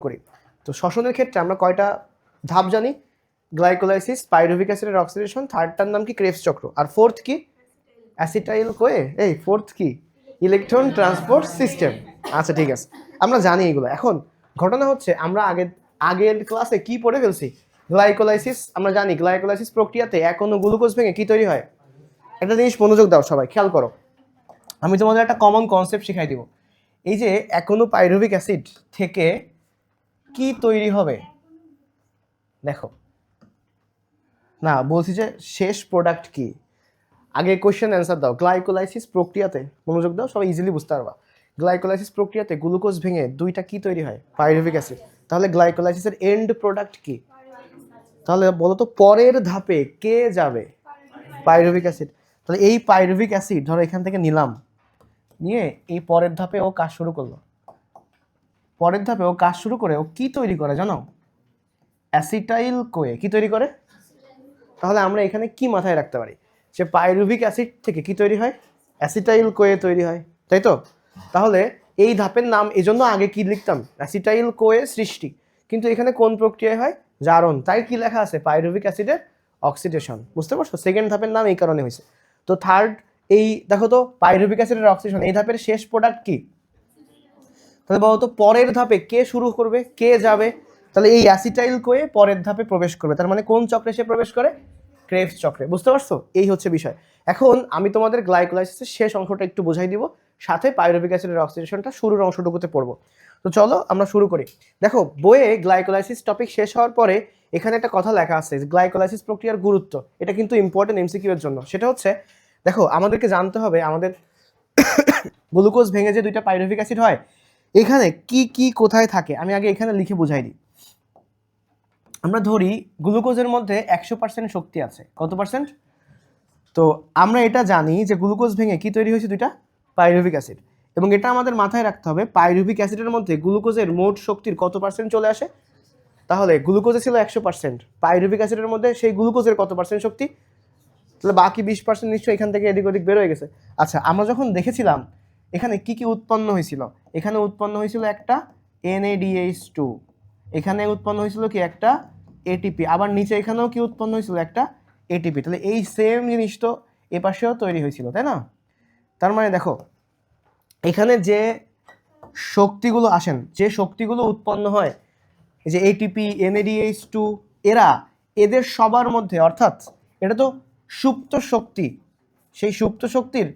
করি। তো শ্বসনের ক্ষেত্রে আমরা কয়টা ধাপ জানি? গ্লাইকোলাইসিস, পাইরোভিক অ্যাসিডের অক্সিডেশন, থার্ডটার নাম কি? ক্রেবস চক্র। আর ফোর্থ কি? Acetyl CoA? এই, ফোর্থ কি? Electron transport system. আচ্ছা ঠিক আছে। আমরা জানি এগুলো। এখন ঘটনা হচ্ছে, আমরা আগে আগের ক্লাসে কি পড়ে ফেলছি? গ্লাইকোলাইসিস, আমরা জানি গ্লাইকোলাইসিস প্রক্রিয়াতে এখনও গ্লুকোজ ভেঙে কি তৈরি হয়? একটা জিনিস মনোযোগ দাও সবাই, খেয়াল করো। আমি তোমাদের একটা কমন কনসেপ্ট শিখাই দিব। এই যে এখনও পাইরুভিক অ্যাসিড থেকে কি তৈরি হবে? দেখো। না, বলছি যে শেষ প্রোডাক্ট কি? আগে কোয়েশ্চেন অ্যান্সার দাও। গ্লাইকোলাইসিস প্রক্রিয়াতে মনোযোগ দাও, সবাই ইজিলি বুঝতে পারবা। গ্লাইকোলাইসিস প্রক্রিয়াতে গ্লুকোজ ভেঙে দুইটা কি তৈরি হয়? পাইরুভিক অ্যাসিড তাহলে গ্লাইকোলাইসিসের এন্ড প্রোডাক্ট কি? তাহলে বলো তো পরের ধাপে কে যাবে? পাইরুভিক অ্যাসিড তাহলে এই পাইরুভিক অ্যাসিড ধরো এখান থেকে নিলাম। নিয়ে এই পরের ধাপে ও কাজ শুরু করল। পরের ধাপে ও কাজ শুরু করে ও কি তৈরি করে জানো? অ্যাসিটাইল কোয়ে কি তৈরি করে? তাহলে আমরা এখানে কি মাথায় রাখতে পারি? সে পাইরুভিক অ্যাসিড থেকে কি তৈরি হয়? অ্যাসিটাইল কোয়ে তৈরি হয়, তাই তো? তাহলে এই ধাপের নাম এজন্য আগে কি লিখতাম? অ্যাসিটাইল কোয়ে সৃষ্টি। কিন্তু এখানে কোন প্রক্রিয়ায় হয়? জারণ। তাই কি লেখা আছে? পাইরুভিক অ্যাসিডের অক্সিডেশন বুঝতে পারছ? সেকেন্ড ধাপের নাম এই কারণে হয়েছে। তো থার্ড এই, দেখো তো পাইরুভিক অ্যাসিডের অক্সিডেশন এই ধাপের শেষ প্রোডাক্ট কি? তাহলে বলতো পরের ধাপে কে শুরু করবে, কে যাবে? তাহলে এই অ্যাসিটাইল কোয়ে পরের ধাপে প্রবেশ করবে। তার মানে কোন চক্রে সে প্রবেশ করে? ক্রেভস চক্রে। বুঝতে পারছ? এই হচ্ছে বিষয়। এখন আমি তোমাদের গ্লাইকোলাইসিসের শেষ অংশটা একটু বোঝাই দিব। সাথে পাইরুভিক অ্যাসিডের অক্সিডেশনটা শুরুর অংশটুকুতে পড়ব। তো চলো আমরা শুরু করি। দেখো, বইয়ে গ্লাইকোলাইসিস টপিক শেষ হওয়ার পরে এখানে একটা কথা লেখা আছে গ্লাইকোলাইসিস প্রক্রিয়ার গুরুত্ব। এটা কিন্তু ইম্পর্টেন্ট এমসিকিউ এর জন্য। সেটা হচ্ছে, দেখো, আমাদেরকে জানতে হবে আমাদের গ্লুকোজ ভেঙে যে দুইটা পাইরোভিক অ্যাসিড হয় এখানে কি কি, কোথায় থাকে? আমি আগে এখানে লিখে বুঝাই দিই। আমরা ধরি গ্লুকোজের মধ্যে একশো পার্সেন্ট শক্তি আছে। কত পার্সেন্ট তো আমরা এটা জানি যে গ্লুকোজ ভেঙে কি তৈরি হয়েছে দুইটা? Pyruvic acid. এবং এটা আমাদের মাথায় রাখতে হবে, পাইরুভিক অ্যাসিডের মধ্যে গ্লুকোজের মোট শক্তির কত পার্সেন্ট চলে আসে? তাহলে গ্লুকোজে ছিল একশো পার্সেন্ট পাইরুভিক অ্যাসিডের মধ্যে সেই গ্লুকোজের কত পার্সেন্ট শক্তি? তাহলে বাকি বিশ পার্সেন্ট নিশ্চয়ই এখান থেকে এদিক ওদিক বের হয়ে গেছে। আচ্ছা আমরা যখন দেখেছিলাম এখানে কি কি উৎপন্ন হয়েছিল? এখানে উৎপন্ন হয়েছিল একটা এনএডিএইচ টু এখানে উৎপন্ন হয়েছিল কি? একটা এটিপি আবার নিচে এখানেও কি উৎপন্ন হয়েছিল? একটা এটিপি তাহলে এই সেম জিনিস তো এ পাশেও তৈরি হয়েছিল, তাই না? তার মানে দেখো, এখানে যে শক্তিগুলো আসেন, যে শক্তিগুলো উৎপন্ন হয় যে এটিপি এনএডিএইচ টু এরা এদের সবার মধ্যে, অর্থাৎ এটা তো সুপ্ত শক্তি, সেই সুপ্ত শক্তির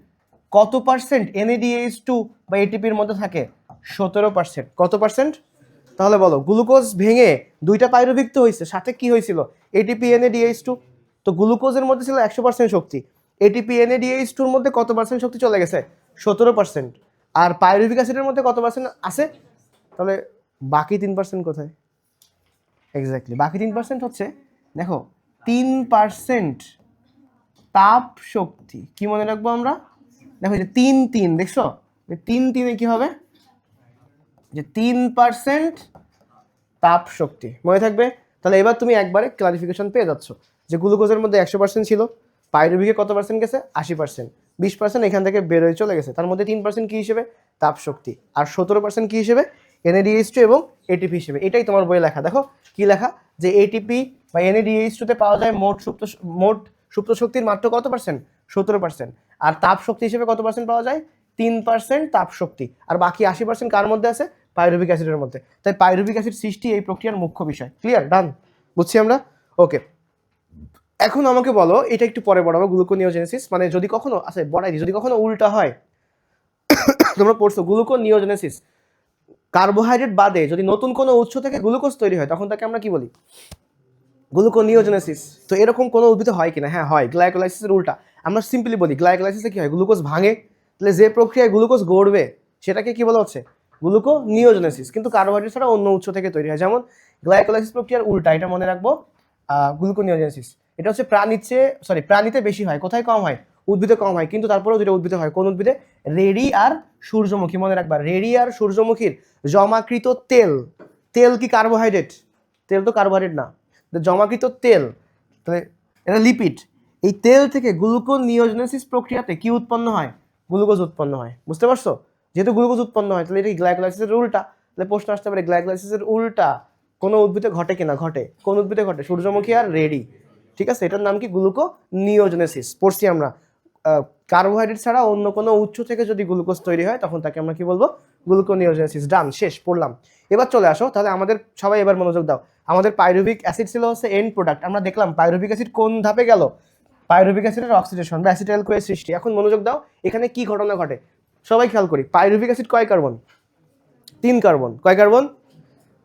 কত পার্সেন্ট এনএডিএইচ টু বা এটিপির মধ্যে থাকে? সতেরো পার্সেন্ট কত পার্সেন্ট তাহলে বলো গ্লুকোজ ভেঙে দুইটা পাইরুভিক তো হয়েছে সাথে কি হয়েছিল এটিপি এনএডিএইচ টু তো গ্লুকোজের মধ্যে ছিল একশো পার্সেন্ট শক্তি। এটিপি এনএডিএইচ টুর মধ্যে কত পার্সেন্ট শক্তি চলে গেছে? সতেরো পার্সেন্ট আর পাইরুভিক অ্যাসিডের মধ্যে কত পার্সেন্ট আছে? তাহলে বাকি তিন পার্সেন্ট কোথায়? এক্স্যাক্টলি বাকি তিন পার্সেন্ট হচ্ছে, দেখো, তিন পার্সেন্ট তাপ শক্তি কি মনে রাখব আমরা? দেখো যে তিন তিন, দেখছ? এই তিন তিনে কি হবে? যে তিন পার্সেন্ট তাপ শক্তি। মনে থাকবে? তাহলে এবার তুমি একবারে ক্লারিফিকেশন পেয়ে যাচ্ছ যে গ্লুকোজের মধ্যে একশো পার্সেন্ট ছিল, পাইরুভিকে কত পার্সেন্ট গেছে? আশি পার্সেন্ট। বিশ পার্সেন্ট এখান থেকে বেরোয় চলে গেছে। তার মধ্যে তিন পার্সেন্ট কী হিসেবে? তাপ শক্তি। আর সতেরো পার্সেন্ট কী হিসেবে? এনএডিএইচ টু এবং এটিপি হিসেবে। এটাই তোমার বইয়ে লেখা। দেখো, কি লেখা? যে এটিপি বা এনএডিএইচ টুতে পাওয়া যায় মোট সুপ্ত মোট সুপ্ত শক্তির মাত্র কত পার্সেন্ট? সতেরো পার্সেন্ট আর তাপ শক্তি হিসেবে কত পার্সেন্ট পাওয়া যায়? তিন পার্সেন্ট তাপ শক্তি আর বাকি আশি পার্সেন্ট কার মধ্যে আছে? পাইরুভিক অ্যাসিডের মধ্যে। তাই পাইরুভিক অ্যাসিড সৃষ্টি এই প্রক্রিয়ার মুখ্য বিষয়। ক্লিয়ার ডান বুঝছি আমরা? ওকে এখন আমাকে বলো, এটা একটু পরে বড়াবো গ্লুকোনিওজেনেসিস মানে যদি কখনো আচ্ছা বড়াই যদি কখনো উল্টা হয়, তোমরা পড়ছো গ্লুকোনিওজেনেসিস কার্বোহাইড্রেট বাদে যদি নতুন কোনো উৎস থেকে গ্লুকোজ তৈরি হয়, তখন তাকে আমরা কি বলি? গ্লুকোনিওজেনেসিস তো এরকম কোনো উদ্ভিদে হয় কিনা? হ্যাঁ হয়। গ্লাইকোলাইসিসের উল্টা। আমরা সিম্পলি বলি গ্লাইকোলাইসিসে কি হয়? গ্লুকোজ ভাঙে, তাহলে যে প্রক্রিয়ায় গ্লুকোজ গড়বে, সেটাকে কি বলা হচ্ছে? গ্লুকোনিওজেনেসিস কিন্তু কার্বোহাইড্রেট ছাড়া অন্য উৎস থেকে তৈরি হয়। যেমন গ্লাইকোলাইসিস প্রক্রিয়ার উল্টা, এটা মনে রাখব গ্লুকোনিওজেনেসিস এটা হচ্ছে প্রাণীতে সরি প্রাণীতে বেশি হয়, কোথায় কম হয়? উদ্ভিদে কম হয়, কিন্তু তারপরেও দুটো উদ্ভিদে হয়। কোন উদ্ভিদে? রেডি আর সূর্যমুখী, মনে রাখবা। রেডি আর সূর্যমুখীর জমাকৃত তেল। তেল কি কার্বোহাইড্রেট তেল তো কার্বোহাইড্রেট না। জমাকৃত তেল, তাহলে এটা লিপিড এই তেল থেকে গ্লুকোজ নিওজেনেসিস প্রক্রিয়াতে কি উৎপন্ন হয়? গ্লুকোজ উৎপন্ন হয়। বুঝতে পারছ? যেহেতু গ্লুকোজ উৎপন্ন হয়, তাহলে এটা গ্লাইকোলাইসিসের উল্টা? তাহলে প্রশ্ন আসতে পারে, গ্লাইকোলাইসিসের উল্টা কোনো উদ্ভিদে ঘটে কিনা? ঘটে। কোন উদ্ভিদে ঘটে? সূর্যমুখী আর রেডি। ঠিক আছে? এটার নাম কি? গ্লুকো নিওজেনেসিস পড়ছি আমরা। কার্বোহাইড্রেট ছাড়া অন্য কোনো উৎস থেকে যদি গ্লুকোজ তৈরি হয়, তখন তাকে আমরা কি বলব? গ্লুকোনিওজেনেসিস। ডান, শেষ, পড়লাম। এবার চলে আসো। তাহলে আমাদের সবাই এবার মনোযোগ দাও। আমাদের পাইরুভিক অ্যাসিড ছিল হচ্ছে এন্ড প্রোডাক্ট আমরা দেখলাম পাইরুভিক অ্যাসিড কোন ধাপে গেল? পাইরুভিক অ্যাসিডের অক্সিডেশন বা অ্যাসিটাইল কোয়ের সৃষ্টি। এখন মনোযোগ দাও, এখানে কি ঘটনা ঘটে? সবাই খেয়াল করি, পাইরুভিক অ্যাসিড কয় কার্বন? তিন কার্বন। কয় কার্বন?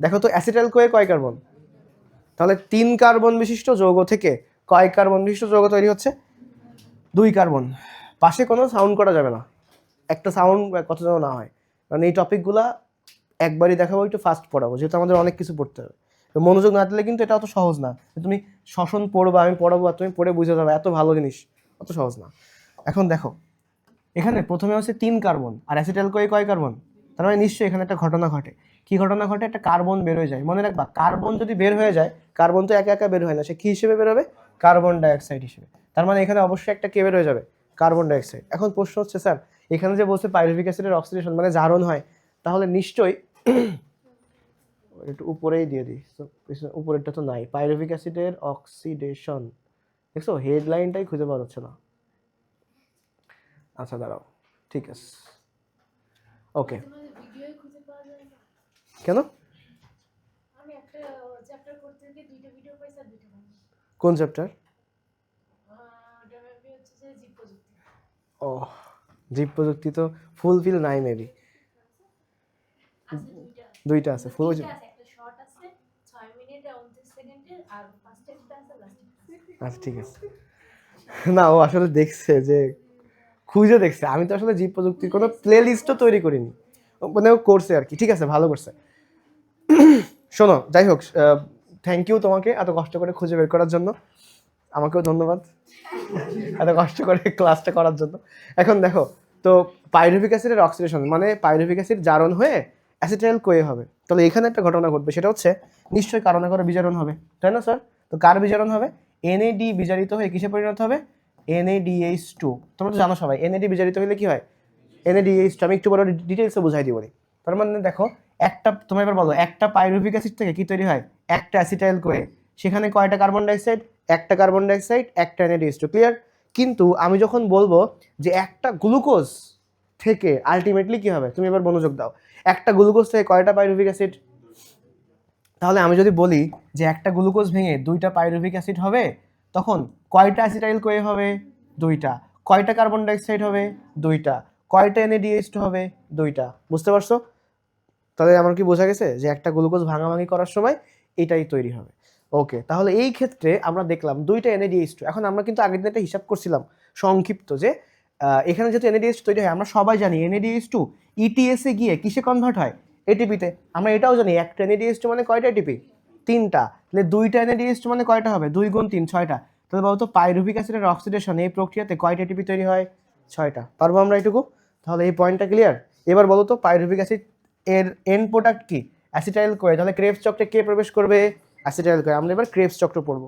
দেখো তো, অ্যাসিটাইল কোয়ে কয় কার্বন? তাহলে তিন কার্বন বিশিষ্ট যৌগ থেকে কয় কার্বন বিশিষ্ট যৌগ তৈরি হচ্ছে? দুই কার্বন। পাশে কোনো সাউন্ড করা যাবে না। একটা সাউন্ড কথা যেন না হয়। কারণ এই টপিকগুলা একবারই দেখাবো, একটু ফাস্ট পড়াবো, যেহেতু আমাদের অনেক কিছু পড়তে হবে। মনোযোগ না দিলে কিন্তু এটা অত সহজ না। তুমি শ্বসন পড়বা, আমি পড়াবো আর তুমি পড়ে বুঝে যাবে, এত ভালো জিনিস। অত সহজ না। এখন দেখো, এখানে প্রথমে হচ্ছে তিন কার্বন, আর অ্যাসিটাইল কয়ে কয় কার্বন? তার মানে নিশ্চয়ই এখানে একটা ঘটনা ঘটে। কি ঘটনা ঘটে? একটা কার্বন বের হয়ে যায়। মনে রাখবা, কার্বন যদি বের হয়ে যায়, কার্বন তো একা একা বের হয় না, সে কি হিসেবে বের হবে? কার্বন ডাইঅক্সাইড হিসেবে। তার মানে এখানে অবশ্যই একটা কে বের হয়ে যাবে? Carbon dioxide. এখন প্রশ্ন হচ্ছে, স্যার, এখানে যে বলছে পাইরুভিক অ্যাসিডের অক্সিডেশন মানে জারণ হয়, তাহলে নিশ্চয়ই একটু উপরেই দিয়ে দিই। তো উপরেরটা তো নাই। পাইরুভিক অ্যাসিডের অক্সিডেশন দেখছ? হেডলাইনটাই খুঁজে পাওয়া যাচ্ছে না। আচ্ছা দাঁড়াও। ঠিক আছে। ওকে কেন? কোন চ্যাপ্টার ও জীব প্রযুক্তি। তো ফুলফিল নাই মেবি আছে দুইটা। দুইটা আছে ফুল তিনটা আছে একটা শর্ট আছে ছয় মিনিট উনত্রিশ সেকেন্ডের আর ফার্স্ট একটা আছে লাস্ট আচ্ছা ঠিক আছে। না, ও আসলে দেখছে যে, খুঁজে দেখছে। আমি তো আসলে জীব প্রযুক্তির কোনো প্লে লিস্টও তৈরি করিনি। মানে ও করছে আর কি। ঠিক আছে, ভালো করছে। শোনো, যাই হোক থ্যাংক ইউ তোমাকে এত কষ্ট করে খুঁজে বের করার জন্য। আমাকেও ধন্যবাদ। এত কষ্ট করে ক্লাসটা করার জন্য। এখন দেখো, তো পাইরুভিক অ্যাসিডের অক্সিডেশন মানে পাইরুভিক অ্যাসিড জারণ হয়ে অ্যাসিটাইল কোয়ে হবে। তাহলে এখানে একটা ঘটনা ঘটবে, সেটা হচ্ছে নিশ্চয়ই কারণে করে বিজারণ হবে, তাই না স্যার তো কার বিজারণ হবে? এনএডি বিজারিত হয়ে কিসে পরিণত হবে? এনএডিএইচ টু তোমরা তো জানো সবাই এনএডি বিজারিত হলে কি হয়? এনএডিএইচ টু আমি একটু বড় ডিটেলসে বুঝাই দিব তার মানে দেখো, একটা, তোমরা এবার বলো, একটা পাইরুভিক অ্যাসিড থেকে কি তৈরি হয়? একটা অ্যাসিটাইল কোয়ে। সেখানে কয়টা কার্বন ডাইঅক্সাইড একটা কার্বন ডাইঅক্সাইড একটা এনএডিএইচ টু ক্লিয়ার কিন্তু আমি যখন বলব যে একটা গ্লুকোজ থেকে আলটিমেটলি কি হবে? তুমি এবার মনোযোগ দাও। একটা গ্লুকোজ থেকে কয়টা পাইরুভিক অ্যাসিড তাহলে আমি যদি বলি যে একটা গ্লুকোজ ভেঙে দুইটা পাইরুভিক অ্যাসিড হবে, তখন কয়টা অ্যাসিটাইল কোয়ে হবে? দুইটা। কয়টা কার্বন ডাইঅক্সাইড হবে? দুইটা। কয়টা এনএডিএইচ হবে? দুইটা। বুঝতে পারছ? তাহলে আমার কি বোঝা গেছে যে একটা গ্লুকোজ ভাঙাভাঙি করার সময় এটাই তৈরি হবে? ওকে, তাহলে এই ক্ষেত্রে আমরা দেখলাম দুইটা এনএডিএইচ টু এখন আমরা কিন্তু আগের দিন একটা হিসাব করছিলাম, সংক্ষিপ্ত যে এখানে যেহেতু এনএডিএইচ তৈরি হয়, আমরা সবাই জানি এনএডিএইচ টু ইটিএসে গিয়ে কিসে কনভার্ট হয়? এটিপিতে আমরা এটাও জানি, একটা এনএডিএইচ টু মানে কয়টা এটিপি তিনটা। তাহলে দুইটা এনএডিএস টু মানে কয়টা হবে? দুই গুণ তিন, ছয়টা। তাহলে বলতো পাইরুভিক অ্যাসিডের অক্সিডেশন এই প্রক্রিয়াতে কয়টা এটিপি তৈরি হয়? ছয়টা। পারব আমরা এটুকু? তাহলে এই পয়েন্টটা ক্লিয়ার এবার বলো তো পাইরুভিক অ্যাসিড এর এন্ড প্রোডাক্ট কি? অ্যাসিটাইল করে তাহলে ক্রেবস চক্রে কে প্রবেশ করবে? অ্যাসিটাইল করে আমরা এবার ক্রেবস চক্র পড়ব।